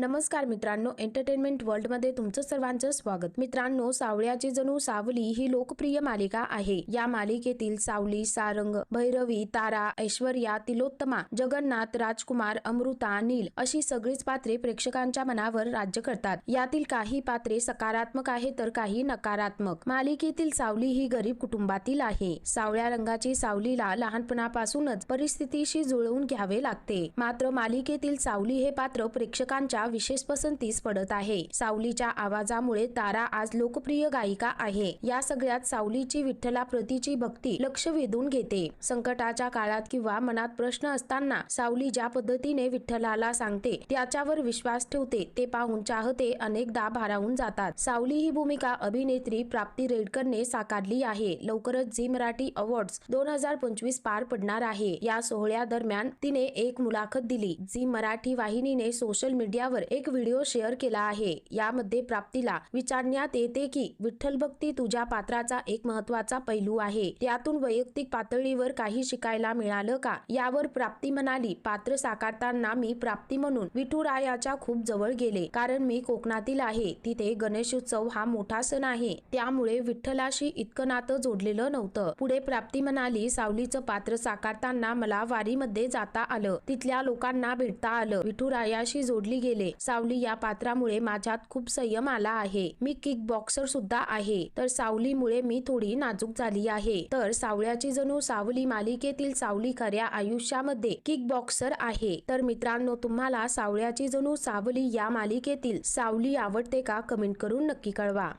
नमस्कार मित्रांनो एंटरटेनमेंट वर्ल्डमध्ये तुमचं सर्वांचं स्वागत. मित्रांनो सावळ्याची जणू सावली ही लोकप्रिय मालिका आहे. या मालिकेतील सावली सारंग भैरवी तारा ऐश्वर्या तिलोत्तमा जगन्नाथ राजकुमार अमृता नील अशी सगळीच पात्रे प्रेक्षकांच्या मनावर राज्य करतात. यातील काही पात्रे सकारात्मक आहे तर काही नकारात्मक. मालिकेतील सावली ही गरीब कुटुंबातील आहे. सावळ्या रंगाची सावलीला लहानपणापासूनच परिस्थितीशी जुळवून घ्यावे लागते. मात्र मालिकेतील सावली हे पात्र प्रेक्षकांच्या विशेष पसंतीस पडत आहे. सावलीच्या आवाजामुळे तारा आज लोकप्रिय गायिका आहे. या सगळ्यात सावलीची विठ्ठला प्रतीची भक्ती लक्ष वेधून घेते. संकटाच्या काळात किंवा मनात प्रश्न असताना सावली ज्या पद्धतीने विठ्ठलाला सांगते त्याच्यावर विश्वास ठेवते ते पाहून चाहते अनेकदा भारावून जातात. सावली ही भूमिका अभिनेत्री प्राप्ती रेडकरने साकारली आहे. लवकरच झी मराठी अवॉर्ड्स दोन हजार पंचवीस पार पडणार आहे. या सोहळ्या दरम्यान तिने एक मुलाखत दिली. झी मराठी वाहिनीने सोशल मीडियावर एक व्हिडिओ शेअर केला आहे. यामध्ये प्राप्तीला विचारण्यात येते की विठ्ठल भक्ती तुझ्या पात्राचा एक महत्त्वाचा पैलू आहे. त्यातून वैयक्तिक पातळीवर काही शिकायला मिळालं का? यावर प्राप्ती म्हणाली पात्र साकारताना मी प्राप्ती म्हणून विठुरायाच्या खूप जवळ गेले. कारण मी कोकणातील आहे. तिथे गणेशोत्सव हा मोठा सण आहे. त्यामुळे विठ्ठलाशी इतकं नातं जोडलेलं नव्हतं. पुढे प्राप्ती म्हणाली सावलीचं पात्र साकारताना मला वारीमध्ये जाता आलं. तिथल्या लोकांना भेटता आलं. विठुरायाशी जोडली गेले. सावली या पात्रामुळे माझ्यात खूप संयम आला आहे. मी किक बॉक्सर सुद्धा आहे. तर सावलीमुळे मी थोडी नाजूक झाली आहे. तर सावळ्याची जणू सावली मालिकेतील सावली खऱ्या आयुष्यामध्ये किक बॉक्सर आहे. तर मित्रांनो तुम्हाला सावळ्याची जणू सावली या मालिकेतील सावली आवडते का? कमेंट करून नक्की कळवा.